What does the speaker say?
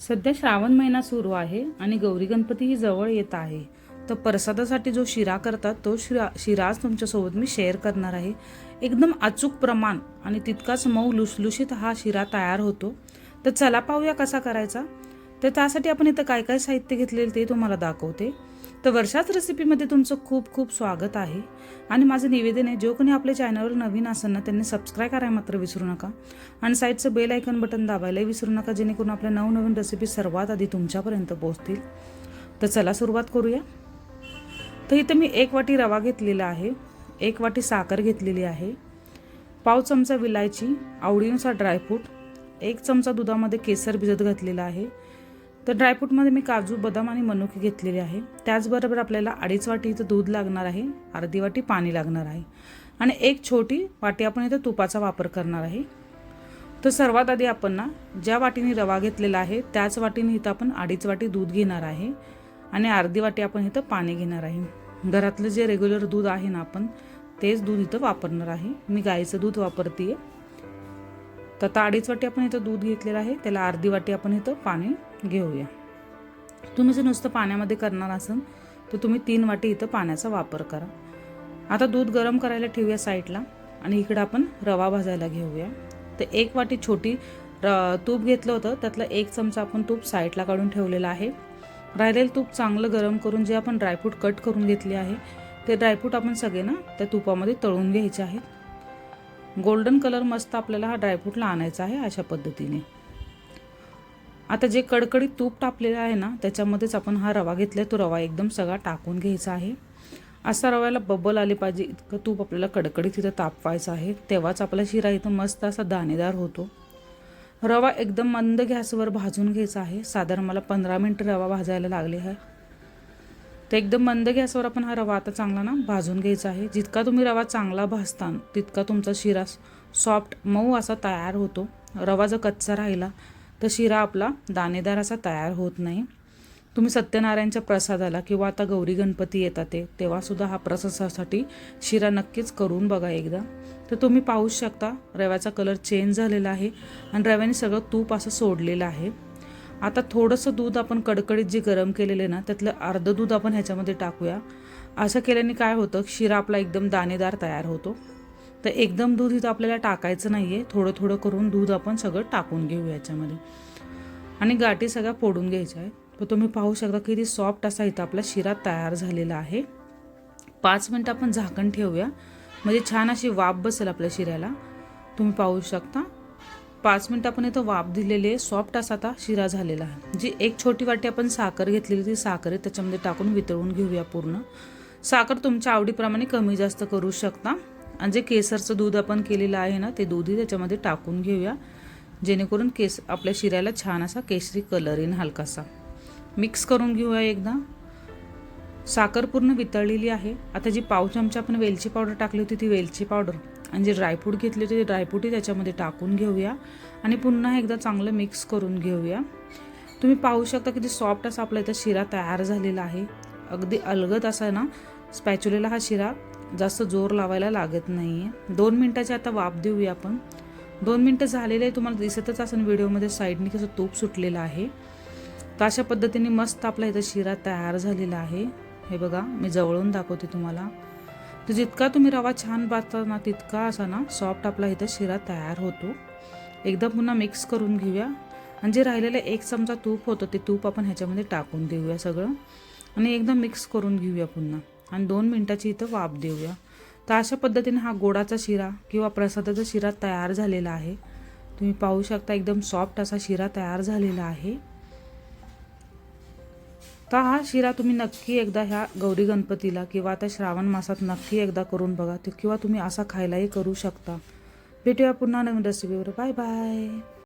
सध्या श्रावण महिना सुरू आहे आणि गौरी गणपती ही जवळ येत आहे. तर प्रसादासाठी जो शिरा करतात तो शिरा शिरा आज तुमच्यासोबत मी शेअर करणार आहे. एकदम अचूक प्रमाण आणि तितकाच मऊ लुसलुशीत हा शिरा तयार होतो. तर चला पाहूया कसा करायचा. तर त्यासाठी आपण इथं काय काय साहित्य घेतलेलं ते तुम्हाला दाखवते. तर वर्षाच रेसिपीमध्ये तुमचं खूप खूप स्वागत आहे. आणि माझं निवेदन आहे जो कोणी आपल्या चॅनलवर नवीन असेल ना त्यांनी सबस्क्राईब करायला मात्र विसरू नका. आणि साईडचं बेल आयकन बटन दाबायलाही विसरू नका जेणेकरून आपल्या नवनवीन रेसिपी सर्वात आधी तुमच्यापर्यंत पोहोचतील. तर चला सुरुवात करूया. तर इथं मी एक वाटी रवा घेतलेला आहे एक वाटी साखर घेतलेली आहे पाव चमचा विलायची आवडीनुसार ड्रायफ्रूट एक चमचा दुधामध्ये केसर भिजत घातलेला आहे तर ड्रायफ्रूटमध्ये मी काजू बदाम आणि मनुके घेतलेले आहे. त्याचबरोबर आपल्याला अडीच वाटी इथं दूध लागणार आहे अर्धी वाटी पाणी लागणार आहे. आणि एक छोटी वाटी आपण इथं तुपाचा वापर करणार आहे. तर सर्वात आधी आपण ना ज्या वाटीने रवा घेतलेला आहे त्याच वाटीने इथं आपण अडीच वाटी दूध घेणार आहे. आणि अर्धी वाटी आपण इथं पाणी घेणार आहे. घरातलं जे रेग्युलर दूध आहे ना आपण तेच दूध इथं वापरणार आहे. मी गाईचं दूध वापरते आहे तर आता अडीच वाटी आपण इथं दूध घेतलेलं आहे. त्याला अर्धी वाटी आपण इथं पाणी घेऊया. तुम्ही जर नुसतं पाण्यामध्ये करणार असाल तर तुम्ही तीन वाटी इथं पाण्याचा वापर करा. आता दूध गरम करायला ठेवूया साईडला आणि इकडं आपण रवा भाजायला घेऊया. तर एक वाटी छोटी र तूप घेतलं होतं त्यातलं एक चमचा आपण तूप साईडला काढून ठेवलेलं आहे. राहिलेलं तूप चांगलं गरम करून जे आपण ड्रायफ्रूट कट करून घेतले आहे ते ड्रायफ्रूट आपण सगळे ना त्या तुपामध्ये तळून घ्यायचे आहेत. गोल्डन कलर मस्त आपल्याला हा ड्रायफ्रूटला आणायचा आहे अशा पद्धतीने. आता जे कडकडीत तूप टाकलेलं आहे ना त्याच्यामध्येच आपण हा रवा घेतला तो रवा एकदम सगळा टाकून घ्यायचा आहे. असा रव्याला बबल आले पाहिजे इतकं तूप आपल्याला कडकडीत तिथं तापवायचं आहे. तेव्हाच आपला शिरा इथं मस्त असा दाणेदार होतो. रवा एकदम मंद गॅसवर भाजून घ्यायचा आहे. साधारण मला पंधरा मिनटं रवा भाजायला लागले आहे. तर एकदम मंद गॅसवर आपण हा रवा आता चांगला ना भाजून घ्यायचा आहे. जितका तुम्ही रवा चांगला भाजता तितका तुमचा शिरा सॉफ्ट मऊ असा तयार होतो. रवा जर कच्चा राहिला तर शिरा आपला दाणेदार असा तयार होत नाही. तुम्ही सत्यनारायणच्या प्रसादाला किंवा आता गौरी गणपती येतात ते तेव्हासुद्धा हा प्रसादासाठी शिरा नक्कीच करून बघा एकदा. तर तुम्ही पाहू शकता रव्याचा कलर चेंज झालेला आहे. आणि रव्याने सगळं तूप असं सोडलेलं आहे. आता थोडंसं दूध आपण कडकडीत जे गरम केलेलं ना त्यातलं अर्धं दूध आपण ह्याच्यामध्ये टाकूया. असं केल्याने काय होतं शिरा आपला एकदम दाणेदार तयार होतो. तर एकदम दूध इथं आपल्याला टाकायचं नाही आहे थोडं थोडं करून दूध आपण सगळं टाकून घेऊ याच्यामध्ये. आणि गाठी सगळ्या फोडून घ्यायच्या आहे तर तुम्ही पाहू शकता किती सॉफ्ट असा इथं आपला शिरा तयार झालेला आहे. पाच मिनटं आपण झाकण ठेवूया. म्हणजे छान अशी वाफ बसेल आपल्या शिऱ्याला. तुम्ही पाहू शकता. पाच मिनटं आपण इथं वाफ दिलेले सॉफ्ट असा आता शिरा झालेला आहे. जी एक छोटी वाटी आपण साखर घेतलेली ती साखर आहे त्याच्यामध्ये टाकून वितळून घेऊया पूर्ण. साखर तुमच्या आवडीप्रमाणे कमी जास्त करू शकता. आणि जे केसरचं दूध आपण केलेलं आहे ना ते दूधही त्याच्यामध्ये टाकून घेऊया. जेणेकरून केस आपल्या शिऱ्याला छान असा केशरी कलर येईन हलकासा. मिक्स करून घेऊया एकदा. साखर पूर्ण वितळलेली आहे. आता जी पाव चमचा आपण वेलची पावडर टाकली होती ती वेलची पावडर म्हणजे आणि जे ड्रायफ्रूट घेतले होते ते ड्रायफ्रूटही त्याच्यामध्ये टाकून घेऊया. आणि पुन्हा एकदा चांगलं मिक्स करून घेऊया. तुम्ही पाहू शकता किती सॉफ्ट असा आपला इथं शिरा तयार झालेला आहे. अगदी अलगद असा ना स्पॅच्युलेला हा शिरा जास्त जोर लावायला लागत नाही आहे दोन मिनटाची आता वाफ देऊया आपण. दोन मिनटं झालेले आहे तुम्हाला दिसतच असेल व्हिडिओमध्ये साईडने कसं तूप सुटलेलं आहे. तर अशा पद्धतीने मस्त आपला इथं शिरा तयार झालेला आहे. हे बघा मी जवळून दाखवते तुम्हाला. तर जितका तुम्ही रवा छान भाजता ना तितका असा ना सॉफ्ट आपला इथं शिरा तयार होतो. एकदा पुन्हा मिक्स करून घेऊया. आणि जे राहिलेलं एक चमचा तूप होतं ते तूप आपण ह्याच्यामध्ये टाकून देऊया सगळं. आणि एकदम मिक्स करून घेऊया पुन्हा. आणि दोन मिनटाची इथं वाफ देऊया. तर अशा पद्धतीने हा गोडाचा शिरा किंवा प्रसादाचा शिरा तयार झालेला आहे. तुम्ही पाहू शकता एकदम सॉफ्ट असा शिरा तयार झालेला आहे. तर हा शिरा तुम्ही नक्की एकदा ह्या गौरी गणपतीला किंवा त्या श्रावण मासात नक्की एकदा करून बघा किंवा तुम्ही असा खायलाही करू शकता. भेटूया पुन्हा नवीन रेसिपीवर बाय बाय